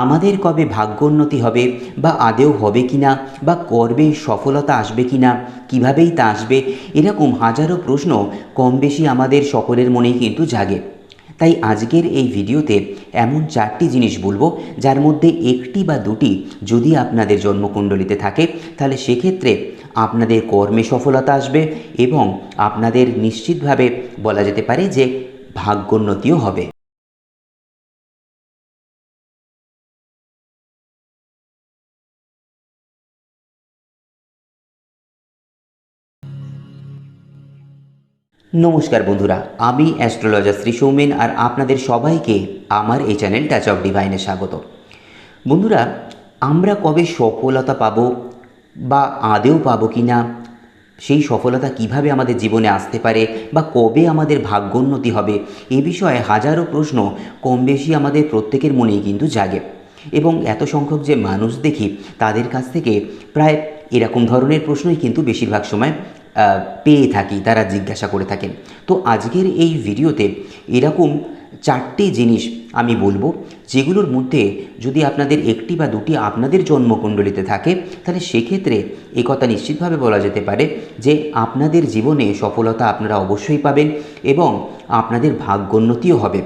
আমাদের কবে ভাগ্যোন্নতি হবে বা আদেও হবে কি না বা করবে সফলতা আসবে কি না কীভাবেই তা আসবে, এরকম হাজারো প্রশ্ন কম বেশি আমাদের সকলের মনেই কিন্তু জাগে। তাই আজকের এই ভিডিওতে এমন চারটি জিনিস বলব, যার মধ্যে একটি বা দুটি যদি আপনাদের জন্মকুণ্ডলিতে থাকে, তাহলে সেক্ষেত্রে আপনাদের কর্মে সফলতা আসবে এবং আপনাদের নিশ্চিতভাবে বলা যেতে পারে যে ভাগ্যোন্নতিও হবে। নমস্কার বন্ধুরা, আমি অ্যাস্ট্রোলজার শ্রী সৌমেন আর আপনাদের সবাইকে আমার এই চ্যানেল টাচ অফ ডিভাইনে স্বাগত। বন্ধুরা, আমরা কবে সফলতা পাব বা আদেও পাবো কি না সেই সফলতা কীভাবে আমাদের জীবনে আসতে পারে বা কবে আমাদের ভাগ্যোন্নতি হবে, এ বিষয়ে হাজারো প্রশ্ন কম বেশি আমাদের প্রত্যেকের মনেই কিন্তু জাগে। এবং এত সংখ্যক যে মানুষ দেখি, তাদের কাছ থেকে প্রায় এরকম ধরনের প্রশ্নই কিন্তু বেশিরভাগ সময় পেয়ে থাকি, তারা জিজ্ঞাসা করে থাকেন। তো আজকের এই ভিডিওতে এরকম চারটি জিনিস আমি বলব, যেগুলোর মধ্যে যদি আপনাদের একটি বা দুটি আপনাদের জন্মকুণ্ডলিতে থাকে, তাহলে সেক্ষেত্রে এ কথা নিশ্চিতভাবে বলা যেতে পারে যে আপনাদের জীবনে সফলতা আপনারা অবশ্যই পাবেন এবং আপনাদের ভাগ্যোন্নতিও হবে।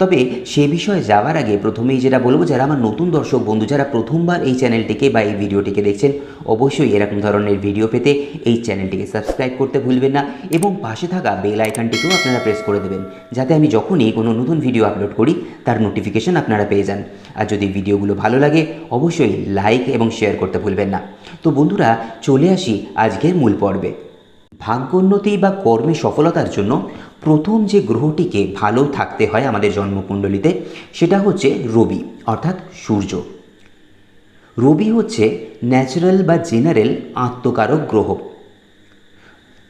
তবে সে বিষয়ে যাওয়ার আগে প্রথমেই যেটা বলব, যারা আমার নতুন দর্শক, বন্ধু, যারা প্রথমবার এই চ্যানেলটিকে বা এই ভিডিওটিকে দেখছেন, অবশ্যই এরকম ধরনের ভিডিও পেতে এই চ্যানেলটিকে সাবস্ক্রাইব করতে ভুলবেন না এবং পাশে থাকা বেল আইকনটিকেও আপনারা প্রেস করে দেবেন, যাতে আমি যখনই কোনো নতুন ভিডিও আপলোড করি, তার নোটিফিকেশন আপনারা পেয়ে যান। আর যদি ভিডিওগুলো ভালো লাগে, অবশ্যই লাইক এবং শেয়ার করতে ভুলবেন না। তো বন্ধুরা, চলে আসি আজকের মূল পর্বে। ভাগ্যোন্নতি বা কর্মে সফলতার জন্য প্রথম যে গ্রহটিকে ভালো থাকতে হয় আমাদের জন্মকুণ্ডলিতে, সেটা হচ্ছে রবি, অর্থাৎ সূর্য। রবি হচ্ছে ন্যাচারাল বা জেনারেল আত্মকারক গ্রহ।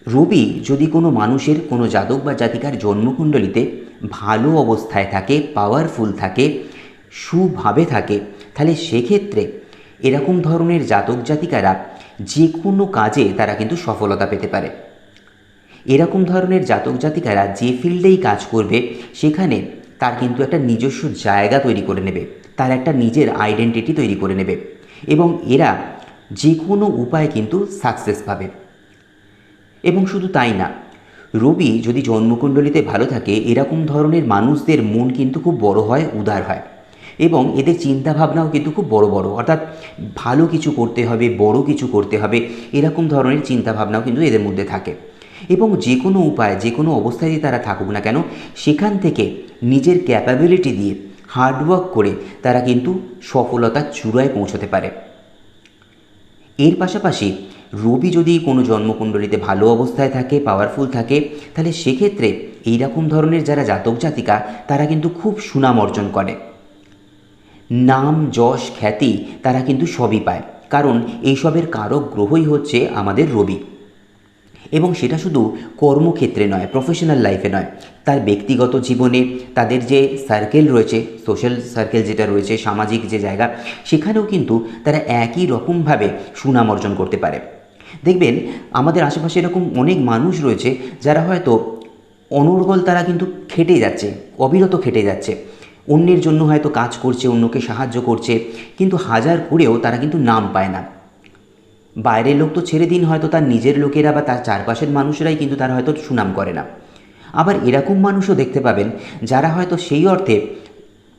রবি যদি কোনো মানুষের কোনো জাতক বা জাতিকার জন্মকুণ্ডলিতে ভালো অবস্থায় থাকে পাওয়ারফুল থাকে, সুভাবে থাকে, তাহলে সেক্ষেত্রে এরকম ধরনের জাতক জাতিকারা যে কোনো কাজে তারা কিন্তু সফলতা পেতে পারে। এরকম ধরনের জাতক জাতিকারা যে ফিল্ডেই কাজ করবে, সেখানে তার কিন্তু একটা নিজস্ব জায়গা তৈরি করে নেবে, তার একটা নিজের আইডেন্টিটি তৈরি করে নেবে এবং এরা যে কোনো উপায়ে কিন্তু সাকসেস পাবে। এবং শুধু তাই না, রবি যদি জন্মকুণ্ডলিতে ভালো থাকে, এরকম ধরনের মানুষদের মন কিন্তু খুব বড় হয়, উদার হয় এবং এদের চিন্তাভাবনাও কিন্তু খুব বড় বড়। অর্থাৎ ভালো কিছু করতে হবে, বড় কিছু করতে হবে, এরকম ধরনের চিন্তাভাবনাও কিন্তু এদের মধ্যে থাকে। এবং যে কোনো উপায়, যে কোনো অবস্থায় তারা থাকুক না কেন, সেখান থেকে নিজের ক্যাপাবিলিটি দিয়ে হার্ডওয়ার্ক করে তারা কিন্তু সফলতার চূড়ায় পৌঁছতে পারে। এর পাশাপাশি রবি যদি কোনো জন্মকুণ্ডলিতে ভালো অবস্থায় থাকে পাওয়ারফুল থাকে, তাহলে সেক্ষেত্রে এই রকম ধরনের যারা জাতক, জাতিকা, তারা কিন্তু খুব সুনাম অর্জন করে। নাম, যশ, খ্যাতি তারা কিন্তু সবই পায়। কারণ এইসবের কারক গ্রহই হচ্ছে আমাদের রবি। এবং সেটা শুধু কর্মক্ষেত্রে নয় প্রফেশনাল লাইফে নয়। তার ব্যক্তিগত জীবনে তাদের যে সার্কেল রয়েছে সোশ্যাল সার্কেল যেটা রয়েছে, সামাজিক যে জায়গা, সেখানেও কিন্তু তারা একই রকমভাবে সুনাম অর্জন করতে পারে। দেখবেন, আমাদের আশেপাশে এরকম অনেক মানুষ রয়েছে যারা হয়তো অনর্গল তারা কিন্তু খেটে যাচ্ছে, অবিরত খেটে যাচ্ছে। অন্যের জন্য হয়তো কাজ করছে, অন্যকে সাহায্য করছে, কিন্তু হাজার করেও তারা কিন্তু নাম পায় না। বাইরের লোক তো ছেড়ে দিন, হয়তো তার নিজের লোকেরা বা তার চারপাশের মানুষেরাই কিন্তু তার হয়তো সুনাম করে না। আবার এরকম মানুষও দেখতে পাবেন, যারা হয়তো সেই অর্থে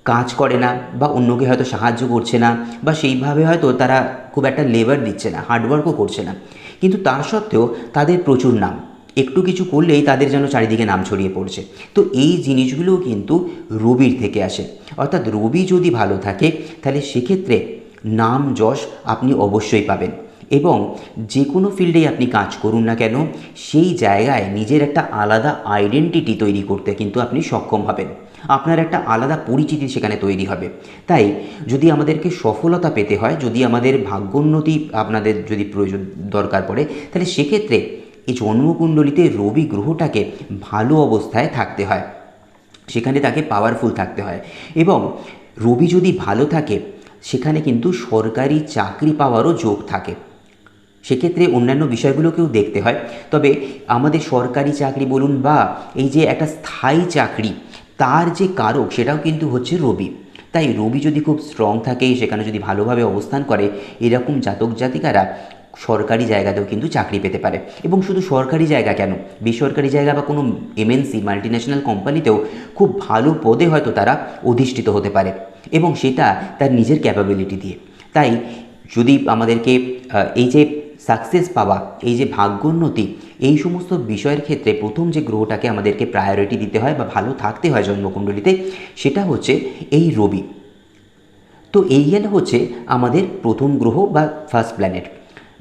কাজ করে না বা অন্যকে হয়তো সাহায্য করছে না বা সেইভাবে হয়তো তারা খুব একটা লেবার দিচ্ছে না হার্ডওয়ার্কও করছে না। কিন্তু তার সত্ত্বেও তাদের প্রচুর নাম। একটু কিছু করলেই তাদের যেন চারিদিকে নাম ছড়িয়ে পড়ছে। তো এই জিনিসগুলোও কিন্তু রবির থেকে আসে। অর্থাৎ রবি যদি ভালো থাকে, তাহলে সেক্ষেত্রে নাম যশ আপনি অবশ্যই পাবেন। এবং যে কোনো ফিল্ডেই আপনি কাজ করুন না কেন, সেই জায়গায় নিজের একটা আলাদা আইডেন্টিটি তৈরি করতে কিন্তু আপনি সক্ষম হবেন। আপনার একটা আলাদা পরিচিতি সেখানে তৈরি হবে। তাই যদি আমাদেরকে সফলতা পেতে হয়, যদি আমাদের ভাগ্যোন্নতি আপনাদের যদি প্রয়োজন, দরকার পড়ে, তাহলে সেক্ষেত্রে এই জন্মকুণ্ডলিতে রবি গ্রহটাকে ভালো অবস্থায় থাকতে হয়। সেখানে তাকে পাওয়ারফুল থাকতে হয়। এবং রবি যদি ভালো থাকে, সেখানে কিন্তু সরকারি চাকরি পাওয়ারও যোগ থাকে। সেক্ষেত্রে অন্যান্য বিষয়গুলোকেও দেখতে হয়। তবে আমাদের সরকারি চাকরি বলুন বা এই যে একটা স্থায়ী চাকরি, তার যে কারক সেটাও কিন্তু হচ্ছে রবি। তাই রবি যদি খুব স্ট্রং থাকে, সেখানে যদি ভালোভাবে অবস্থান করে, এরকম জাতক জাতিকারা সরকারি জায়গাতেও কিন্তু চাকরি পেতে পারে। এবং শুধু সরকারি জায়গা কেন? বেসরকারি জায়গা বা কোনো এমএনসি মাল্টিন্যাশনাল কোম্পানিতেও খুব ভালো পদে হয়তো তারা অধিষ্ঠিত হতে পারে এবং সেটা তার নিজের ক্যাপাবিলিটি দিয়ে। তাই যদি আমাদেরকে এই যে সাকসেস পাওয়া, এই যে ভাগ্যোন্নতি এই সমস্ত বিষয়ের ক্ষেত্রে প্রথম যে গ্রহটাকে আমাদেরকে প্রায়োরিটি দিতে হয় বা ভালো থাকতে হয় জন্মকুণ্ডলিতে, সেটা হচ্ছে এই রবি। তো এই গেল হচ্ছে আমাদের প্রথম গ্রহ বা ফার্স্ট প্ল্যানেট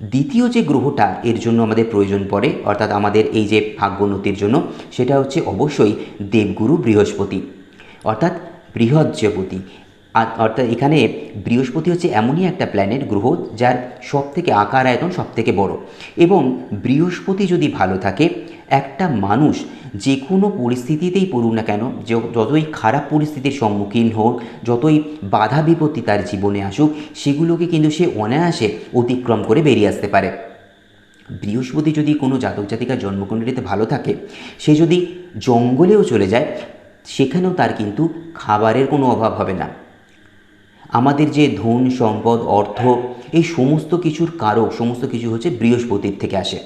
দ্বিতীয় যে গ্রহটা, এর জন্য আমাদের প্রয়োজন পড়ে, অর্থাৎ আমাদের এই যে ভাগ্যোন্নতির জন্য, সেটা হচ্ছে অবশ্যই দেবগুরু বৃহস্পতি, অর্থাৎ বৃহজ্জপতি আর- অর্থাৎ এখানে বৃহস্পতি হচ্ছে এমনই একটা প্ল্যানেট গ্রহ যার সব থেকে আকার আয়তন সব থেকে বড়। এবং বৃহস্পতি যদি ভালো থাকে, একটা মানুষ যে কোনো পরিস্থিতিতেই পড়ুক না কেন যতই খারাপ পরিস্থিতির সম্মুখীন হোক, যতই বাধা বিপত্তি তার জীবনে আসুক, সেগুলোকে কিন্তু সে অনায়াসে অতিক্রম করে বেরিয়ে আসতে পারে। বৃহস্পতি যদি কোনো জাতক জাতিকার জন্মকুণ্ডলিতে ভালো থাকে, সে যদি জঙ্গলেও চলে যায়, সেখানেও তার কিন্তু খাবারের কোনো অভাব হবে না। আমাদের যে ধন, সম্পদ, অর্থ, এই সমস্ত কিছুর কারক, সমস্ত কিছু হচ্ছে বৃহস্পতির থেকে আসে।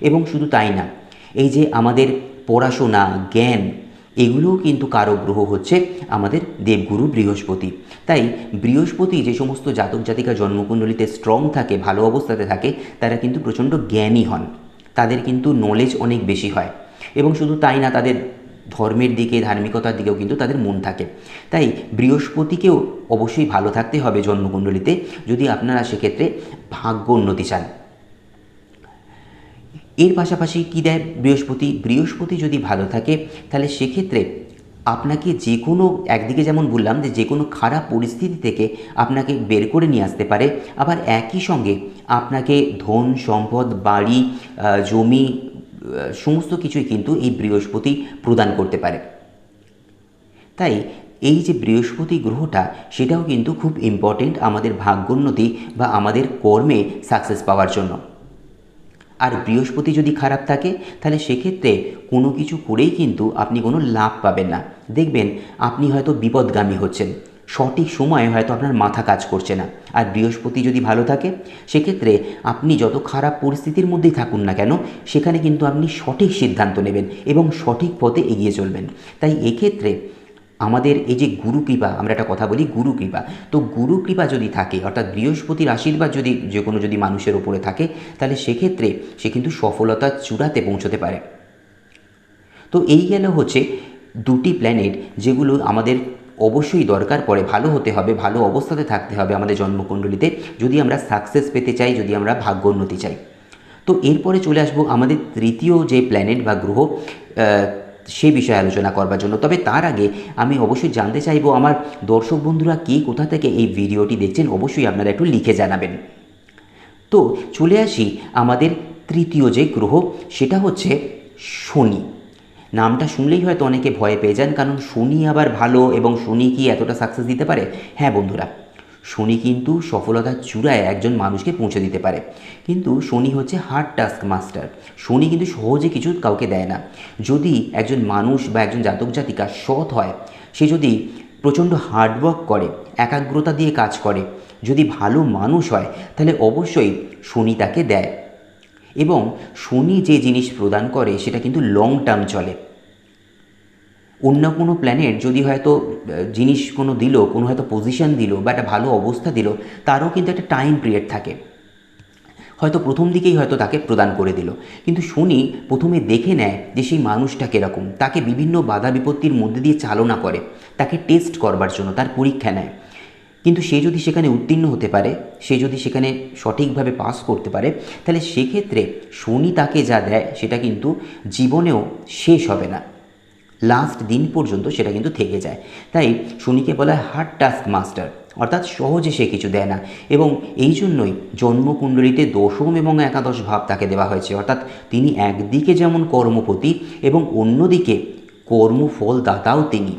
এবং শুধু তাই না, এই যে আমাদের পড়াশোনা, জ্ঞান, এগুলোও কিন্তু কারক গ্রহ হচ্ছে আমাদের দেবগুরু বৃহস্পতি। তাই বৃহস্পতি যে সমস্ত জাতক জাতিকা জন্মকুণ্ডলিতে স্ট্রং থাকে, ভালো অবস্থাতে থাকে, তারা কিন্তু প্রচণ্ড জ্ঞানী হন। তাদের কিন্তু নলেজ অনেক বেশি হয়। এবং শুধু তাই না, তাদের ধর্মের দিকে, ধার্মিকতার দিকেও কিন্তু তাদের মন থাকে। তাই বৃহস্পতিকেও অবশ্যই ভালো থাকতে হবে জন্মকুণ্ডলিতে যদি আপনারা সেক্ষেত্রে ভাগ্য উন্নতি চান। এর পাশাপাশি কী দেয় বৃহস্পতি? বৃহস্পতি যদি ভালো থাকে, তাহলে সেক্ষেত্রে আপনাকে যে কোনো একদিকে যেমন বললাম যে যে কোনো খারাপ পরিস্থিতি থেকে আপনাকে বের করে নিয়ে আসতে পারে। আবার একই সঙ্গে আপনাকে ধন, সম্পদ, বাড়ি জমি সমস্ত কিছুই কিন্তু এই বৃহস্পতি প্রদান করতে পারে। তাই এই যে বৃহস্পতি গ্রহটা, সেটাও কিন্তু খুব ইম্পর্টেন্ট আমাদের ভাগ্যোন্নতি বা আমাদের কর্মে সাকসেস পাওয়ার জন্য। আর বৃহস্পতি যদি খারাপ থাকে, তাহলে সেক্ষেত্রে কোনো কিছু করেই কিন্তু আপনি কোনো লাভ পাবেন না। দেখবেন, আপনি হয়তো বিপদগামী হচ্ছেন। সঠিক সময়ে হয়তো আপনার মাথা কাজ করছে না। আর বৃহস্পতি যদি ভালো থাকে, সেক্ষেত্রে আপনি যত খারাপ পরিস্থিতির মধ্যেই থাকুন না কেন, সেখানে কিন্তু আপনি সঠিক সিদ্ধান্ত নেবেন এবং সঠিক পথে এগিয়ে চলবেন। তাই এক্ষেত্রে আমাদের এই যে গুরু কৃপা, আমরা একটা কথা বলি গুরু কৃপা। তো গুরু কৃপা যদি থাকে, অর্থাৎ বৃহস্পতির আশীর্বাদ যদি যে কোনো যদি মানুষের ওপরে থাকে, তাহলে সেক্ষেত্রে সে কিন্তু সফলতার চূড়াতে পৌঁছতে পারে। তো এই গেল হচ্ছে দুটি প্ল্যানেট যেগুলো আমাদের অবশ্যই দরকার পড়ে, ভালো হতে হবে, ভালো অবস্থাতে থাকতে হবে আমাদের জন্মকুণ্ডলিতে, যদি আমরা সাকসেস পেতে চাই, যদি আমরা ভাগ্যোন্নতি চাই। তো এরপরে চলে আসব আমাদের তৃতীয় যে প্ল্যানেট বা গ্রহ সে বিষয়ে আলোচনা করবার জন্য। তবে তার আগে আমি অবশ্যই জানতে চাইব, আমার দর্শক বন্ধুরা কে কোথা থেকে এই ভিডিওটি দেখছেন, অবশ্যই আপনারা একটু লিখে জানাবেন। তো চলে আসি আমাদের তৃতীয় যে গ্রহ, সেটা হচ্ছে শনি। নামটা শুনলেই হয়তো অনেকে ভয় পেয়ে যান, কারণ শনি আবার ভালো এবং শনি কি এতটা সাকসেস দিতে পারে? হ্যাঁ বন্ধুরা, শনি কিন্তু সফলতার চূড়ায় একজন মানুষকে পৌঁছে দিতে পারে। কিন্তু শনি হচ্ছে হার্ড টাস্ক মাস্টার শনি কিন্তু সহজে কিছু কাউকে দেয় না। যদি একজন মানুষ বা একজন জাতক জাতিকা সৎ হয়, সে যদি প্রচণ্ড হার্ডওয়ার্ক করে, একাগ্রতা দিয়ে কাজ করে, যদি ভালো মানুষ হয়, তাহলে অবশ্যই শনি তাকে দেয়। এবং শনি যে জিনিস প্রদান করে, সেটা কিন্তু লং টার্ম চলে। অন্য কোনো প্ল্যানেট যদি হয়তো জিনিস কোনো দিল, কোনো হয়তো পজিশন দিল বা একটা ভালো অবস্থা দিল, তারও কিন্তু একটা টাইম পিরিয়ড থাকে। হয়তো প্রথম দিকেই হয়তো তাকে প্রদান করে দিল। কিন্তু শনি প্রথমে দেখে নেয় যে সেই মানুষটা কীরকম। তাকে বিভিন্ন বাধা বিপত্তির মধ্যে দিয়ে চালনা করে। তাকে টেস্ট করবার জন্য, তার পরীক্ষা নেয়। কিন্তু সে যদি সেখানে উত্তীর্ণ হতে পারে, সে যদি সেখানে সঠিকভাবে পাস করতে পারে, তাহলে সেক্ষেত্রে শনি তাকে যা দেয়, সেটা কিন্তু জীবনেও শেষ হবে না। লাস্ট দিন পর্যন্ত সেটা কিন্তু থেকে যায়। তাই শনিকে বলা হয় হার্ড টাস্ক মাস্টার অর্থাৎ সহজে সে কিছু দেয় না। এবং এই জন্যই জন্মকুণ্ডলিতে দশম এবং একাদশ ভাব তাকে দেওয়া হয়েছে। অর্থাৎ তিনি একদিকে যেমন কর্মপতি এবং অন্যদিকে কর্মফল দাতাও তিনি।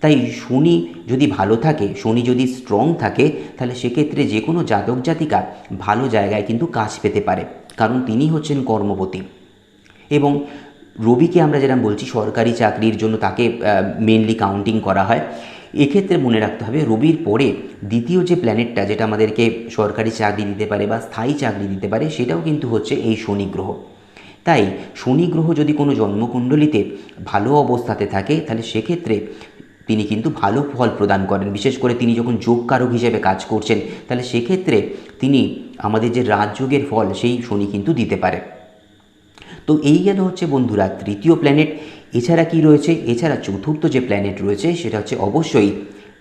তাই শনি যদি ভালো থাকে, শনি যদি স্ট্রং থাকে, তাহলে সেক্ষেত্রে যে কোনো জাতক জাতিকা ভালো জায়গায় কিন্তু কাজ পেতে পারে। কারণ তিনি হচ্ছেন কর্মপতি। এবং রবিকে আমরা যেরকম বলছি, সরকারি চাকরির জন্য তাকে মেনলি কাউন্টিং করা হয়। এক্ষেত্রে মনে রাখতে হবে, রবির পরে দ্বিতীয় যে প্ল্যানেটটা যেটা আমাদেরকে সরকারি চাকরি দিতে পারে বা স্থায়ী চাকরি দিতে পারে, সেটাও কিন্তু হচ্ছে এই শনি গ্রহ। তাই শনি গ্রহ যদি কোনো জন্মকুণ্ডলিতে ভালো অবস্থাতে থাকে, তাহলে সেক্ষেত্রে তিনি কিন্তু ভালো ফল প্রদান করেন। বিশেষ করে তিনি যখন যোগকারক হিসেবে কাজ করছেন, তাহলে সেক্ষেত্রে তিনি আমাদের যে রাজযোগের ফল, সেই শনি কিন্তু দিতে পারে। তো এই গেল হচ্ছে বন্ধুরা তৃতীয় প্ল্যানেট এছাড়া কি রয়েছে? এছাড়া চতুর্থ যে প্ল্যানেট রয়েছে সেটা হচ্ছে অবশ্যই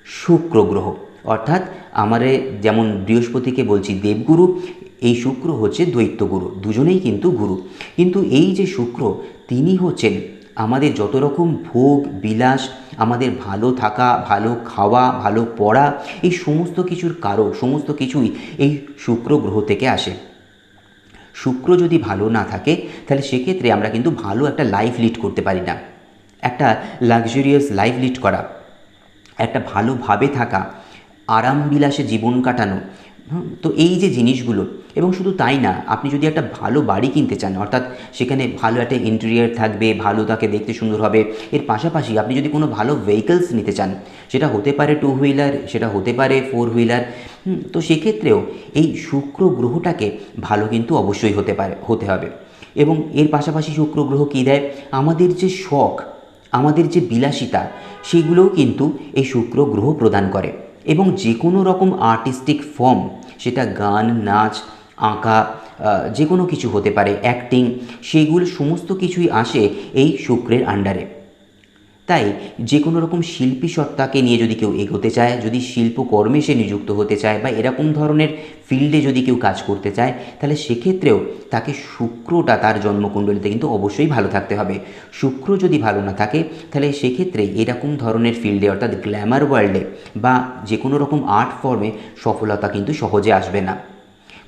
শুক্র গ্রহ। অর্থাৎ আমারে যেমন বৃহস্পতিকে বলছি দেবগুরু, এই শুক্র হচ্ছে দৈত্যগুরু, দুজনেই কিন্তু গুরু। কিন্তু এই যে শুক্র, তিনি হচ্ছেন আমাদের যত রকম ভোগ, বিলাস, আমাদের ভালো থাকা, ভালো খাওয়া, ভালো পড়া, এই সমস্ত কিছুর কারক, সমস্ত কিছুই এই শুক্র গ্রহ থেকে আসে। শুক্র যদি ভালো না থাকে, তাহলে সেক্ষেত্রে আমরা কিন্তু ভালো একটা লাইফ লিড করতে পারি না। একটা লাক্সারিয়াস লাইফ লিড করা, একটা ভালোভাবে থাকা, আরামবিলাসে জীবন কাটানো তো এই যে জিনিসগুলো এবং শুধু তাই না, আপনি যদি একটা ভালো বাড়ি কিনতে চান, অর্থাৎ সেখানে ভালো একটা ইন্টেরিয়ার থাকবে, ভালো তাকে দেখতে সুন্দর হবে, এর পাশাপাশি আপনি যদি কোনো ভালো ভেহিকলস নিতে চান, সেটা হতে পারে টু হুইলার সেটা হতে পারে ফোর হুইলার তো সেক্ষেত্রেও এই শুক্র গ্রহটাকে ভালো কিন্তু অবশ্যই হতে পারে, হতে হবে। এবং এর পাশাপাশি শুক্র গ্রহ কী দেয়? আমাদের যে শখ, আমাদের যে বিলাসিতা, সেগুলোও কিন্তু এই শুক্র গ্রহ প্রদান করে। এবং যে কোনো রকম আর্টিস্টিক ফর্ম সেটা গান, নাচ আঁকা যে কোনো কিছু হতে পারে অ্যাক্টিং সেইগুলো সমস্ত কিছুই আসে এই শুক্রের আন্ডারে তাই যে কোনো রকম শিল্পী সত্তাকে নিয়ে যদি কেউ এগোতে চায়, যদি শিল্পকর্মে সে নিযুক্ত হতে চায় বা এরকম ধরনের ফিল্ডে যদি কেউ কাজ করতে চায়, তাহলে সেক্ষেত্রেও তাকে শুক্রটা তার জন্মকুণ্ডলিতে কিন্তু অবশ্যই ভালো থাকতে হবে। শুক্র যদি ভালো না থাকে, তাহলে সেক্ষেত্রে এরকম ধরনের ফিল্ডে অর্থাৎ গ্ল্যামার ওয়ার্ল্ডে বা যে কোনো রকম আর্ট ফর্মে সফলতা কিন্তু সহজে আসবে না।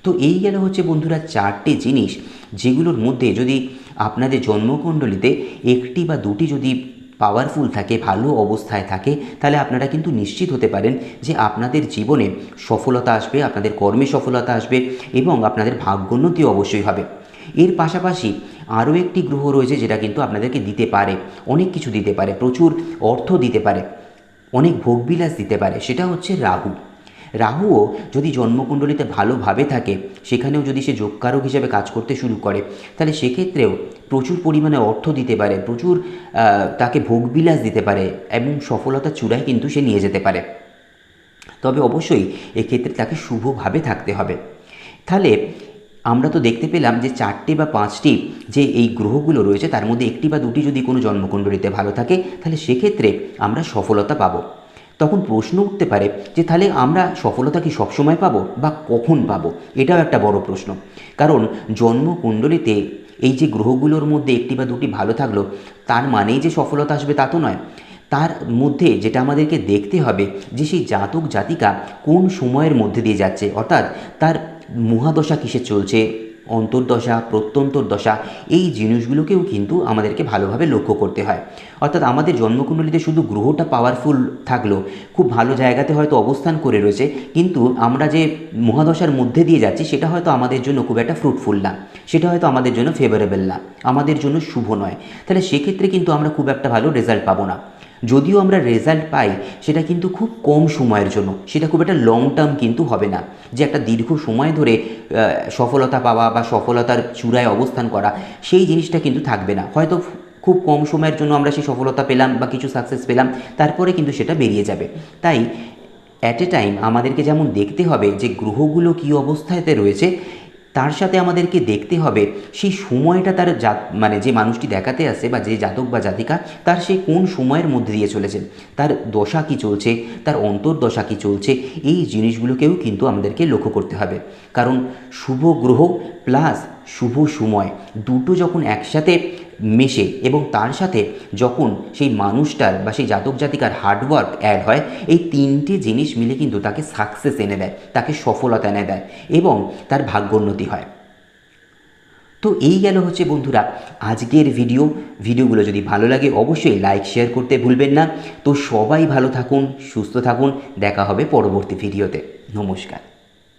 তো এই গেল হচ্ছে বন্ধুরা চারটে জিনিস যেগুলোর মধ্যে যদি আপনাদের জন্মকুণ্ডলিতে একটি বা দুটি যদি পাওয়ারফুল থাকে, ভালো অবস্থায় থাকে, তাহলে আপনারা কিন্তু নিশ্চিত হতে পারেন যে আপনাদের জীবনে সফলতা আসবে, আপনাদের কর্মে সফলতা আসবে এবং আপনাদের ভাগ্যোন্নতি অবশ্যই হবে। এর পাশাপাশি আরও একটি গ্রহ রয়েছে যেটা কিন্তু আপনাদেরকে দিতে পারে, অনেক কিছু দিতে পারে, প্রচুর অর্থ দিতে পারে, অনেক ভোগবিলাস দিতে পারে, সেটা হচ্ছে রাহু। রাহুও যদি জন্মকুণ্ডলিতে ভালোভাবে থাকে, সেখানেও যদি সে যোগকারক হিসেবে কাজ করতে শুরু করে, তাহলে সেক্ষেত্রেও প্রচুর পরিমাণে অর্থ দিতে পারে, প্রচুর তাকে ভোগবিলাস দিতে পারে এবং সফলতার চূড়ায় কিন্তু সে নিয়ে যেতে পারে। তবে অবশ্যই এক্ষেত্রে তাকে শুভভাবে থাকতে হবে। তাহলে আমরা তো দেখতে পেলাম যে চারটে বা পাঁচটি যে এই গ্রহগুলো রয়েছে, তার মধ্যে একটি বা দুটি যদি কোনো জন্মকুণ্ডলিতে ভালো থাকে, তাহলে সেক্ষেত্রে আমরা সফলতা পাবো। তখন প্রশ্ন উঠতে পারে যে তাহলে আমরা সফলতা কি সবসময় পাবো বা কখন পাবো? এটাও একটা বড় প্রশ্ন। কারণ জন্মকুণ্ডলিতে এই যে গ্রহগুলোর মধ্যে একটি বা দুটি ভালো থাকল, তার মানেই যে সফলতা আসবে তা তো নয়। তার মধ্যে যেটা আমাদেরকে দেখতে হবে যে সেই জাতক জাতিকা কোন সময়ের মধ্যে দিয়ে যাচ্ছে? অর্থাৎ তার মহাদশা কিসে চলছে? অন্তর্দশা প্রত্যন্তর দশা এই জিনিসগুলোকেও কিন্তু আমাদেরকে ভালোভাবে লক্ষ্য করতে হয়। অর্থাৎ আমাদের জন্মকুণ্ডলিতে শুধু গ্রহটা পাওয়ারফুল থাকল, খুব ভালো জায়গাতে হয়তো অবস্থান করে রয়েছে, কিন্তু আমরা যে মহাদশার মধ্যে দিয়ে যাচ্ছি, সেটা হয়তো আমাদের জন্য খুব একটা ফ্রুটফুল না, সেটা হয়তো আমাদের জন্য ফেভারেবল না, আমাদের জন্য শুভ নয়। তাহলে সেক্ষেত্রে কিন্তু আমরা খুব একটা ভালো রেজাল্ট পাবো না। যদিও আমরা রেজাল্ট পাই, সেটা কিন্তু খুব কম সময়ের জন্য। সেটা খুব একটা লং টার্ম কিন্তু হবে না। যে একটা দীর্ঘ সময় ধরে সফলতা পাওয়া বা সফলতার চূড়ায় অবস্থান করা, সেই জিনিসটা কিন্তু থাকবে না। হয়তো খুব কম সময়ের জন্য আমরা সেই সফলতা পেলাম বা কিছু সাকসেস পেলাম, তারপরে কিন্তু সেটা বেরিয়ে যাবে। তাই অ্যাট এ টাইম আমাদেরকে যেমন দেখতে হবে যে গ্রহগুলো কী অবস্থাতে রয়েছে তার সাথে আমাদেরকে দেখতে হবে সেই সময়টা তার জাত মানে যে মানুষটি দেখাতে আসে বা যে জাতক বা জাতিকা, তার সে কোন সময়ের মধ্যে দিয়ে চলেছে, তার দশা কি চলছে, তার অন্তর্দশা কি চলছে, এই জিনিসগুলোকেও কিন্তু আমাদেরকে লক্ষ্য করতে হবে। কারণ শুভ গ্রহ প্লাস শুভ সময় দুটো যখন একসাথে মেশে এবং তার সাথে যখন সেই মানুষটার বা সেই জাতক জাতিকার হার্ডওয়ার্ক অ্যাড হয়, এই তিনটে জিনিস মিলে কিন্তু তাকে সাকসেস এনে দেয়, তাকে সফলতা এনে দেয় এবং তার ভাগ্যোন্নতি হয়। তো এই গেল হচ্ছে বন্ধুরা আজকের ভিডিও ভিডিওগুলো যদি ভালো লাগে অবশ্যই লাইক শেয়ার করতে ভুলবেন না। তো সবাই ভালো থাকুন, সুস্থ থাকুন। দেখা হবে পরবর্তী ভিডিওতে নমস্কার।